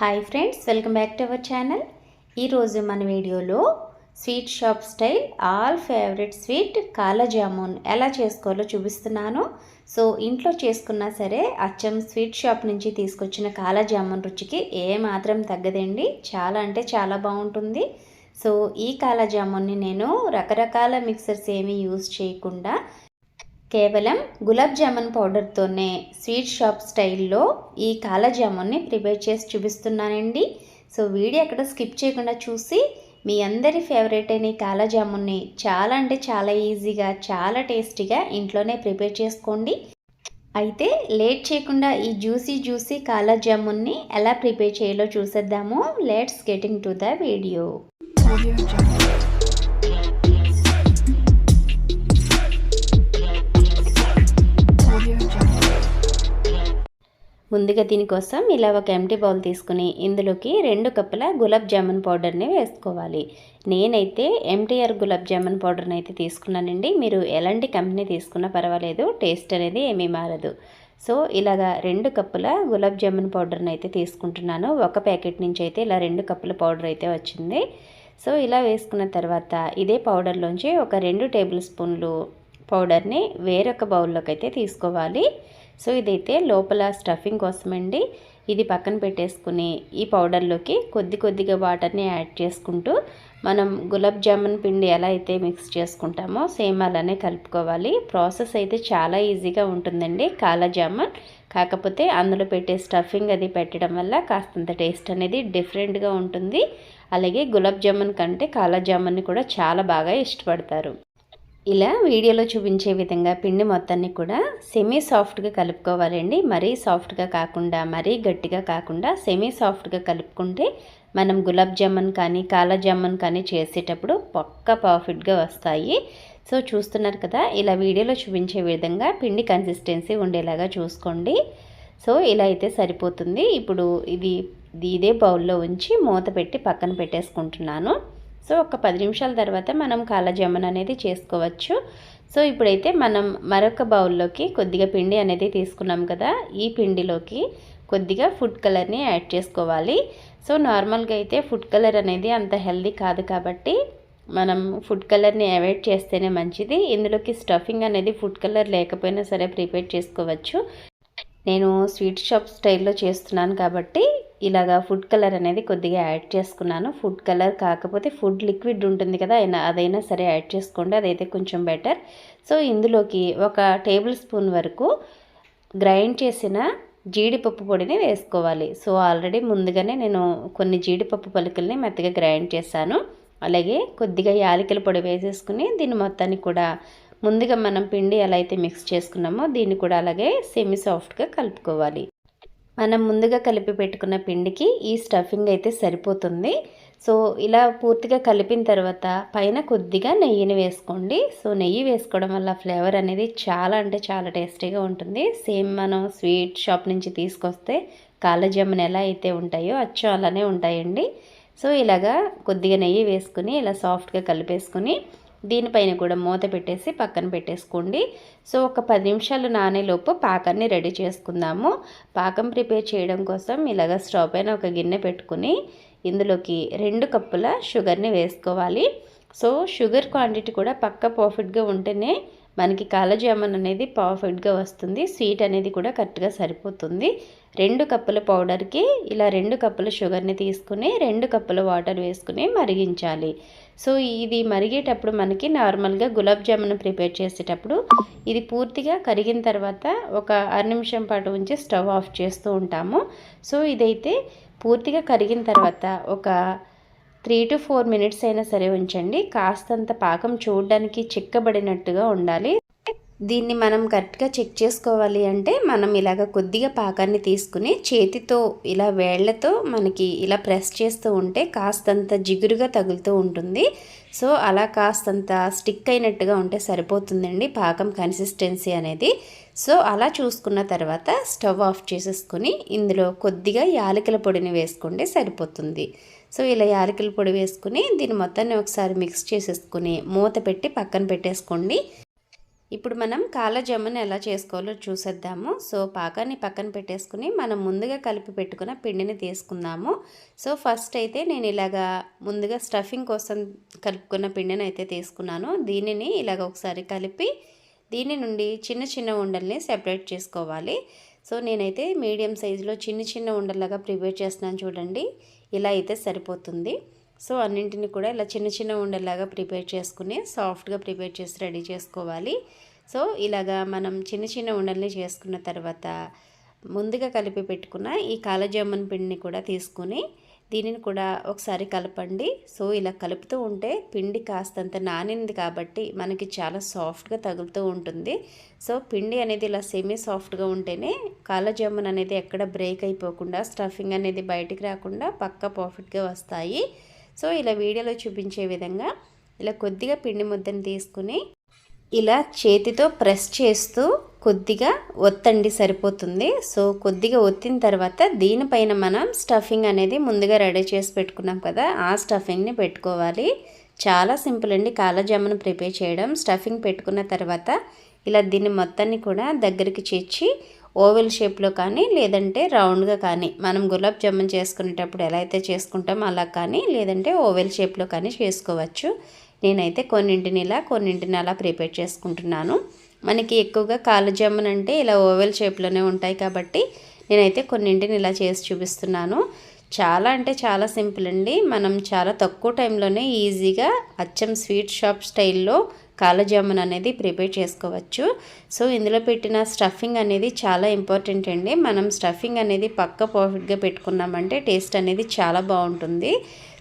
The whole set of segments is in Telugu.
Hi friends welcome back to our channel ఈరోజు మన వీడియోలో sweet shop style all favourite sweet kala jamun ఎలా చేసుకోవాలో చూపిస్తున్నాను. సో ఇంట్లో చేసుకున్నా సరే అచ్చం స్వీట్ షాప్ నుంచి తీసుకొచ్చిన కాలాజామున్ రుచికి ఏ మాత్రం తగ్గదండి. చాలా అంటే చాలా బాగుంటుంది. సో ఈ కాలా జామున్ని నేను రకరకాల మిక్సర్స్ ఏమీ యూజ్ చేయకుండా కేవలం గులాబ్ జామున్ పౌడర్తోనే స్వీట్ షాప్ స్టైల్లో ఈ కాలజామున్ని ప్రిపేర్ చేసి చూపిస్తున్నానండి. సో వీడియో అక్కడ స్కిప్ చేయకుండా చూసి మీ అందరి ఫేవరెట్ అయిన ఈ కాలజామున్ని చాలా అంటే చాలా ఈజీగా చాలా టేస్టీగా ఇంట్లోనే ప్రిపేర్ చేసుకోండి. అయితే లేట్ చేయకుండా ఈ జ్యూసీ జ్యూసీ కాలజామున్ని ఎలా ప్రిపేర్ చేయాలో చూసేద్దాము. Let's getting to the video. ముందుగా దీనికోసం ఇలా ఒక ఎంటీ బౌల్ తీసుకుని ఇందులోకి రెండు కప్పుల గులాబ్ జామున్ పౌడర్ని వేసుకోవాలి. నేనైతే ఎంటీఆర్ గులాబ్ జామున్ పౌడర్ని అయితే తీసుకున్నానండి. మీరు ఎలాంటి కంపెనీ తీసుకున్నా పర్వాలేదు టేస్ట్ అనేది ఏమీ మారదు. సో ఇలాగా రెండు కప్పుల గులాబ్ జామున్ పౌడర్ని అయితే తీసుకుంటున్నాను. ఒక ప్యాకెట్ నుంచి అయితే ఇలా రెండు కప్పుల పౌడర్ అయితే వచ్చింది. సో ఇలా వేసుకున్న తర్వాత ఇదే పౌడర్లోంచి ఒక రెండు టేబుల్ స్పూన్లు పౌడర్ని వేరొక బౌల్లోకి అయితే తీసుకోవాలి. సో ఇదైతే లోపల స్టఫింగ్ కోసమండి. ఇది పక్కన పెట్టేసుకుని ఈ పౌడర్లోకి కొద్ది కొద్దిగా వాటర్ని యాడ్ చేసుకుంటూ మనం గులాబ్ జామున్ పిండి ఎలా అయితే మిక్స్ చేసుకుంటామో సేమ్ అలానే కలుపుకోవాలి. ప్రాసెస్ అయితే చాలా ఈజీగా ఉంటుందండి కాలా జామున్. కాకపోతే అందులో పెట్టే స్టఫింగ్ అది పెట్టడం వల్ల కాస్తంత టేస్ట్ అనేది డిఫరెంట్గా ఉంటుంది. అలాగే గులాబ్ జామున్ కంటే కాలా జామున్ని కూడా చాలా బాగా ఇష్టపడతారు. ఇలా వీడియోలో చూపించే విధంగా పిండి మొత్తాన్ని కూడా సెమీ సాఫ్ట్గా కలుపుకోవాలండి. మరీ సాఫ్ట్గా కాకుండా మరీ గట్టిగా కాకుండా సెమీ సాఫ్ట్గా కలుపుకుంటే మనం గులాబ్ జామున్ కానీ కాలా జామున్ కానీ చేసేటప్పుడు పక్క పర్ఫెక్ట్గా వస్తాయి. సో చూస్తున్నారు కదా ఇలా వీడియోలో చూపించే విధంగా పిండి కన్సిస్టెన్సీ ఉండేలాగా చూసుకోండి. సో ఇలా అయితే సరిపోతుంది. ఇప్పుడు ఇది ఇదే బౌల్లో ఉంచి మూత పెట్టి పక్కన పెట్టేసుకుంటున్నాను. సో ఒక పది నిమిషాల తర్వాత మనం కాలజామున్ అనేది చేసుకోవచ్చు. సో ఇప్పుడైతే మనం మరొక బౌల్లోకి కొద్దిగా పిండి అనేది తీసుకున్నాం కదా ఈ పిండిలోకి కొద్దిగా ఫుడ్ కలర్ని యాడ్ చేసుకోవాలి. సో నార్మల్గా అయితే ఫుడ్ కలర్ అనేది అంత హెల్దీ కాదు కాబట్టి మనం ఫుడ్ కలర్ని అవాయిడ్ చేస్తేనే మంచిది. ఇందులోకి స్టఫింగ్ అనేది ఫుడ్ కలర్ లేకపోయినా సరే ప్రిపేర్ చేసుకోవచ్చు. నేను స్వీట్ షాప్ స్టైల్లో చేస్తున్నాను కాబట్టి ఇలాగా ఫుడ్ కలర్ అనేది కొద్దిగా యాడ్ చేసుకున్నాను. ఫుడ్ కలర్ కాకపోతే ఫుడ్ లిక్విడ్ ఉంటుంది కదా అయినా అదైనా సరే యాడ్ చేసుకోండి అదైతే కొంచెం బెటర్. సో ఇందులోకి ఒక టేబుల్ స్పూన్ వరకు గ్రైండ్ చేసిన జీడిపప్పు పొడిని వేసుకోవాలి. సో ఆల్రెడీ ముందుగానే నేను కొన్ని జీడిపప్పు పలుకుల్ని మెత్తగా గ్రైండ్ చేశాను. అలాగే కొద్దిగా యాలకుల పొడి వేసేసుకుని దీన్ని మొత్తాన్ని కూడా ముందుగా మనం పిండి ఎలా అయితే మిక్స్ చేసుకున్నామో దీన్ని కూడా అలాగే సెమీ సాఫ్ట్గా కలుపుకోవాలి. మనం ముందుగా కలిపి పెట్టుకున్న పిండికి ఈ స్టఫింగ్ అయితే సరిపోతుంది. సో ఇలా పూర్తిగా కలిపిన తర్వాత పైన కొద్దిగా నెయ్యిని వేసుకోండి. సో నెయ్యి వేసుకోవడం వల్ల ఫ్లేవర్ అనేది చాలా అంటే చాలా టేస్టీగా ఉంటుంది. సేమ్ మనం స్వీట్ షాప్ నుంచి తీసుకొస్తే కాళ్ళజామున ఎలా అయితే ఉంటాయో అచ్చం అలానే ఉంటాయండి. సో ఇలాగా కొద్దిగా నెయ్యి వేసుకుని ఇలా సాఫ్ట్గా కలిపేసుకుని దీనిపైన కూడా మూత పెట్టేసి పక్కన పెట్టేసుకోండి. సో ఒక పది నిమిషాలు నానేలోపు పాకాన్ని రెడీ చేసుకుందాము. పాకం ప్రిపేర్ చేయడం కోసం ఇలాగ స్టవ్ పైన ఒక గిన్నె పెట్టుకుని ఇందులోకి రెండు కప్పుల షుగర్ని వేసుకోవాలి. సో షుగర్ క్వాంటిటీ కూడా పక్క పర్ఫెక్ట్గా ఉంటేనే మనకి కాలజామున్ అనేది పర్ఫెక్ట్గా వస్తుంది. స్వీట్ అనేది కూడా కరెక్ట్గా సరిపోతుంది. రెండు కప్పుల పౌడర్కి ఇలా రెండు కప్పుల షుగర్ని తీసుకుని రెండు కప్పుల వాటర్ వేసుకుని మరిగించాలి. సో ఇది మరిగేటప్పుడు మనకి నార్మల్గా గులాబ్ జామున్ ప్రిపేర్ చేసేటప్పుడు ఇది పూర్తిగా కరిగిన తర్వాత ఒక అర నిమిషం పాటు ఉంచి స్టవ్ ఆఫ్ చేస్తూ ఉంటాము. సో ఇదైతే పూర్తిగా కరిగిన తర్వాత ఒక త్రీ టు ఫోర్ మినిట్స్ అయినా సరే ఉంచండి. కాస్తంత పాకం చూడడానికి చిక్కబడినట్టుగా ఉండాలి. దీన్ని మనం కరెక్ట్గా చెక్ చేసుకోవాలి అంటే మనం ఇలాగ కొద్దిగా పాకాన్ని తీసుకుని చేతితో ఇలా వేళ్ళతో మనకి ఇలా ప్రెస్ చేస్తూ ఉంటే కాస్తంత జిగురుగా తగులుతూ ఉంటుంది. సో అలా కాస్తంత స్టిక్ అయినట్టుగా ఉంటే సరిపోతుందండి పాకం కన్సిస్టెన్సీ అనేది. సో అలా చూసుకున్న తర్వాత స్టవ్ ఆఫ్ చేసేసుకుని ఇందులో కొద్దిగా యాలకుల పొడిని వేసుకుంటే సరిపోతుంది. సో ఇలా యాలకుల పొడి వేసుకుని దీన్ని మొత్తాన్ని ఒకసారి మిక్స్ చేసేసుకుని మూత పెట్టి పక్కన పెట్టేసుకోండి. ఇప్పుడు మనం కాలజామున్ ఎలా చేసుకోవాలో చూసేద్దాము. సో పాకాన్ని పక్కన పెట్టేసుకుని మనం ముందుగా కలిపి పెట్టుకున్న పిండిని తీసుకుందాము. సో ఫస్ట్ అయితే నేను ఇలాగా ముందుగా స్టఫింగ్ కోసం కలుపుకున్న పిండిని అయితే తీసుకున్నాను. దీనిని ఇలాగ ఒకసారి కలిపి దీని నుండి చిన్న చిన్న ఉండల్ని సెపరేట్ చేసుకోవాలి. సో నేనైతే మీడియం సైజులో చిన్న చిన్న ఉండల్లాగా ప్రిపేర్ చేస్తున్నాను చూడండి. ఇలా అయితే సరిపోతుంది. సో అన్నింటిని కూడా ఇలా చిన్న చిన్న ఉండేలాగా ప్రిపేర్ చేసుకుని సాఫ్ట్గా ప్రిపేర్ చేసి రెడీ చేసుకోవాలి. సో ఇలాగా మనం చిన్న చిన్న ఉండల్ని చేసుకున్న తర్వాత ముందుగా కలిపి పెట్టుకున్న ఈ కాలజామున్ పిండిని కూడా తీసుకుని దీనిని కూడా ఒకసారి కలపండి. సో ఇలా కలుపుతూ ఉంటే పిండి కాస్తంత నానింది కాబట్టి మనకి చాలా సాఫ్ట్గా తగులుతూ ఉంటుంది. సో పిండి అనేది ఇలా సెమీ సాఫ్ట్గా ఉంటేనే కాలజామున్ అనేది ఎక్కడ బ్రేక్ అయిపోకుండా స్టఫింగ్ అనేది బయటికి రాకుండా పక్క పర్ఫెక్ట్గా వస్తాయి. సో ఇలా వీడియోలో చూపించే విధంగా ఇలా కొద్దిగా పిండి ముద్దను తీసుకుని ఇలా చేతితో ప్రెస్ చేస్తూ కొద్దిగా ఒత్తండి సరిపోతుంది. సో కొద్దిగా ఒత్తిన తర్వాత దీనిపైన మనం స్టఫింగ్ అనేది ముందుగా రెడీ చేసి పెట్టుకున్నాం కదా ఆ స్టఫింగ్ని పెట్టుకోవాలి. చాలా సింపుల్ అండి. కాలజామును ప్రిపేర్ చేయడం. స్టఫింగ్ పెట్టుకున్న తర్వాత ఇలా దీన్ని మొత్తాన్ని కూడా దగ్గరికి చేర్చి ఓవెల్ షేప్లో కానీ లేదంటే రౌండ్గా కానీ మనం గులాబ్ జామున్ చేసుకునేటప్పుడు ఎలా అయితే చేసుకుంటామో అలా కానీ లేదంటే ఓవెల్ షేప్లో కానీ చేసుకోవచ్చు. నేనైతే కొన్నింటిని ఇలా కొన్నింటిని అలా ప్రిపేర్ చేసుకుంటున్నాను. మనకి ఎక్కువగా కాళ్ళజామున్ అంటే ఇలా ఓవెల్ షేప్లోనే ఉంటాయి కాబట్టి నేనైతే కొన్నింటిని ఇలా చేసి చూపిస్తున్నాను. చాలా అంటే చాలా సింపుల్ అండి. మనం చాలా తక్కువ టైంలోనే ఈజీగా అచ్చం స్వీట్ షాప్ స్టైల్లో కాలజామున్ అనేది ప్రిపేర్ చేసుకోవచ్చు. సో ఇందులో పెట్టిన స్టఫింగ్ అనేది చాలా ఇంపార్టెంట్ అండి. మనం స్టఫింగ్ అనేది పక్క పర్ఫెక్ట్గా పెట్టుకున్నామంటే టేస్ట్ అనేది చాలా బాగుంటుంది.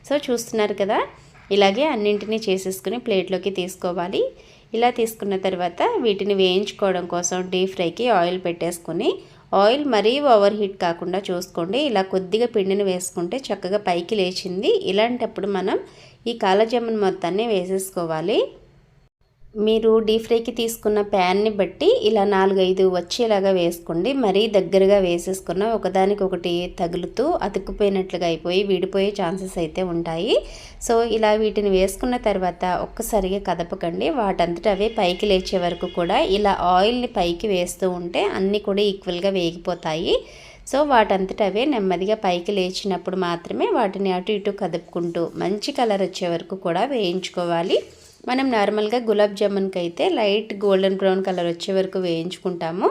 సో చూస్తున్నారు కదా? ఇలాగే అన్నింటినీ చేసేసుకుని ప్లేట్లోకి తీసుకోవాలి. ఇలా తీసుకున్న తర్వాత వీటిని వేయించుకోవడం కోసం డీప్ ఫ్రైకి ఆయిల్ పెట్టేసుకుని ఆయిల్ మరీ ఓవర్ హీట్ కాకుండా చూసుకోండి. ఇలా కొద్దిగా పిండిని వేసుకుంటే చక్కగా పైకి లేచింది. ఇలాంటప్పుడు మనం ఈ కాలజామున్ మొత్తాన్ని వేసేసుకోవాలి. మీరు డీప్ ఫ్రైకి తీసుకున్న ప్యాన్ని బట్టి ఇలా నాలుగైదు వచ్చేలాగా వేసుకోండి. మరీ దగ్గరగా వేసేసుకున్న ఒకదానికి ఒకటి తగులుతూ అతుక్కుపోయినట్లుగా అయిపోయి విడిపోయే ఛాన్సెస్ అయితే ఉంటాయి. సో ఇలా వీటిని వేసుకున్న తర్వాత ఒక్కసారిగా కదపకండి. వాటంతట అవే పైకి లేచే వరకు కూడా ఇలా ఆయిల్ని పైకి వేస్తూ ఉంటే అన్నీ కూడా ఈక్వల్గా వేగిపోతాయి. సో వాటంతట అవే నెమ్మదిగా పైకి లేచినప్పుడు మాత్రమే వాటిని అటు ఇటు కదుపుకుంటూ మంచి కలర్ వచ్చే వరకు కూడా వేయించుకోవాలి. మనం నార్మల్గా గులాబ్ జామున్కి అయితే లైట్ గోల్డెన్ బ్రౌన్ కలర్ వచ్చే వరకు వేయించుకుంటాము.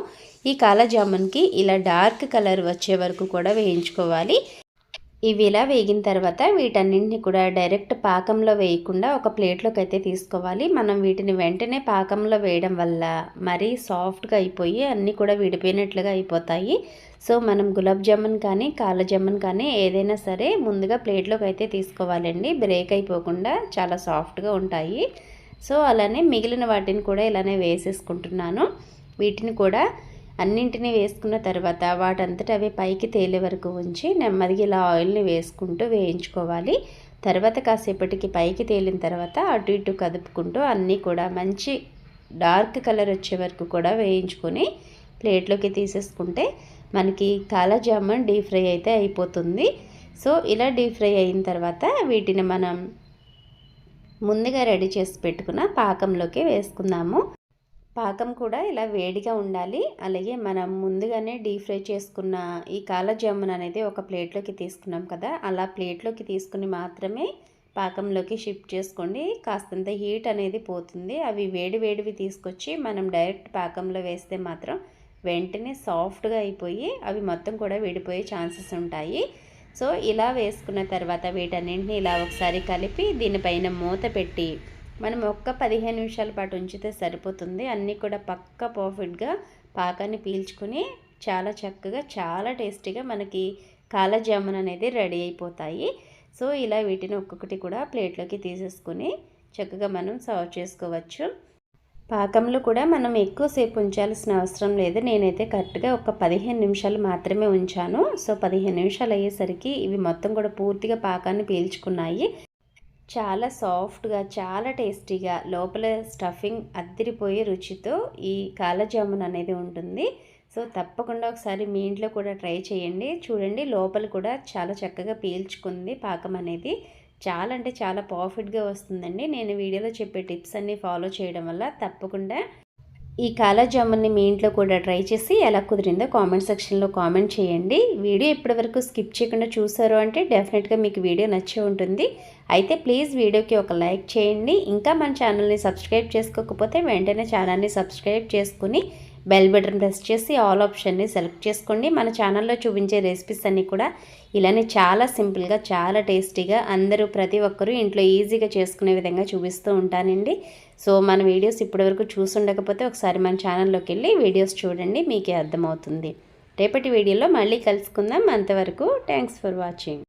ఈ కాలా జామున్కి ఇలా డార్క్ కలర్ వచ్చే వరకు కూడా వేయించుకోవాలి. ఇవి ఇలా వేగిన తర్వాత వీటన్నింటిని కూడా డైరెక్ట్ పాకంలో వేయకుండా ఒక ప్లేట్లోకి అయితే తీసుకోవాలి. మనం వీటిని వెంటనే పాకంలో వేయడం వల్ల మరీ సాఫ్ట్గా అయిపోయి అన్నీ కూడా విడిపోయినట్లుగా అయిపోతాయి. సో మనం గులాబ్ జామున్ కానీ కాల జామున్ కానీ ఏదైనా సరే ముందుగా ప్లేట్లోకి అయితే తీసుకోవాలండి. బ్రేక్ అయిపోకుండా చాలా సాఫ్ట్గా ఉంటాయి. సో అలానే మిగిలిన వాటిని కూడా ఇలానే వేసేసుకుంటున్నాను. వీటిని కూడా అన్నింటినీ వేసుకున్న తర్వాత వాటంతట అవి పైకి తేలే వరకు ఉంచి నెమ్మదిగా ఇలా ఆయిల్ని వేసుకుంటూ వేయించుకోవాలి. తర్వాత కాసేపటికి పైకి తేలిన తర్వాత అటు ఇటు కదుపుకుంటూ అన్నీ కూడా మంచి డార్క్ కలర్ వచ్చే వరకు కూడా వేయించుకొని ప్లేట్లోకి తీసేసుకుంటే మనకి కాలాజామున్ డీప్ ఫ్రై అయితే అయిపోతుంది. సో ఇలా డీప్ ఫ్రై అయిన తర్వాత వీటిని మనం ముందుగా రెడీ చేసి పెట్టుకున్న పాకంలోకి వేసుకుందాము. పాకం కూడా ఇలా వేడిగా ఉండాలి. అలాగే మనం ముందుగానే డీప్ ఫ్రై చేసుకున్న ఈ కాలజామున్ అనేది ఒక ప్లేట్లోకి తీసుకున్నాం కదా. అలా ప్లేట్లోకి తీసుకుని మాత్రమే పాకంలోకి షిఫ్ట్ చేసుకోండి. కాస్తంత హీట్ అనేది పోతుంది. అవి వేడి వేడివి తీసుకొచ్చి మనం డైరెక్ట్ పాకంలో వేస్తే మాత్రం వెంటనే సాఫ్ట్గా అయిపోయి అవి మొత్తం కూడా విడిపోయే ఛాన్సెస్ ఉంటాయి. సో ఇలా వేసుకున్న తర్వాత వీటన్నింటిని ఇలా ఒకసారి కలిపి దీనిపైన మూత పెట్టి మనం ఒక్క పదిహేను నిమిషాల పాటు ఉంచితే సరిపోతుంది. అన్నీ కూడా పక్క పర్ఫెక్ట్గా పాకాన్ని పీల్చుకుని చాలా చక్కగా చాలా టేస్టీగా మనకి కాలజామున్ అనేది రెడీ అయిపోతాయి. సో ఇలా వీటిని ఒక్కొక్కటి కూడా ప్లేట్లోకి తీసేసుకొని చక్కగా మనం సర్వ్ చేసుకోవచ్చు. పాకంలో కూడా మనం ఎక్కువసేపు ఉంచాల్సిన అవసరం లేదు. నేనైతే కరెక్ట్గా ఒక పదిహేను నిమిషాలు మాత్రమే ఉంచాను. సో పదిహేను నిమిషాలు అయ్యేసరికి ఇవి మొత్తం కూడా పూర్తిగా పాకాన్ని పీల్చుకున్నాయి. చాలా సాఫ్ట్గా చాలా టేస్టీగా లోపల స్టఫింగ్ అద్దిరిపోయే రుచితో ఈ కాలజామున్ అనేది ఉంటుంది. సో తప్పకుండా ఒకసారి మీ ఇంట్లో కూడా ట్రై చేయండి. చూడండి లోపల కూడా చాలా చక్కగా పీల్చుకుంది పాకం అనేది. చాలా అంటే చాలా ప్రాఫిట్గా వస్తుందండి. నేను వీడియోలో చెప్పే టిప్స్ అన్నీ ఫాలో చేయడం వల్ల తప్పకుండా ఈ కాలా జామున్ని మీ ఇంట్లో కూడా ట్రై చేసి ఎలా కుదిరిందో కామెంట్ సెక్షన్లో కామెంట్ చేయండి. వీడియో ఇప్పటివరకు స్కిప్ చేయకుండా చూసారు అంటే డెఫినెట్గా మీకు వీడియో నచ్చే ఉంటుంది. అయితే ప్లీజ్ వీడియోకి ఒక లైక్ చేయండి. ఇంకా మన ఛానల్ని సబ్స్క్రైబ్ చేసుకోకపోతే వెంటనే ఛానల్ని సబ్స్క్రైబ్ చేసుకుని బెల్ బటన్ ప్రెస్ చేసి ఆల్ ఆప్షన్ని సెలెక్ట్ చేసుకోండి. మన ఛానల్లో చూపించే రెసిపీస్ అన్నీ కూడా ఇలానే చాలా సింపుల్గా చాలా టేస్టీగా అందరూ ప్రతి ఒక్కరూ ఇంట్లో ఈజీగా చేసుకునే విధంగా చూపిస్తూ ఉంటానండి. సో మన వీడియోస్ ఇప్పటివరకు చూసుండకపోతే ఒకసారి మన ఛానల్లోకి వెళ్ళి వీడియోస్ చూడండి మీకే అర్థమవుతుంది. రేపటి వీడియోలో మళ్ళీ కలుసుకుందాం. అంతవరకు థ్యాంక్స్ ఫర్ వాచింగ్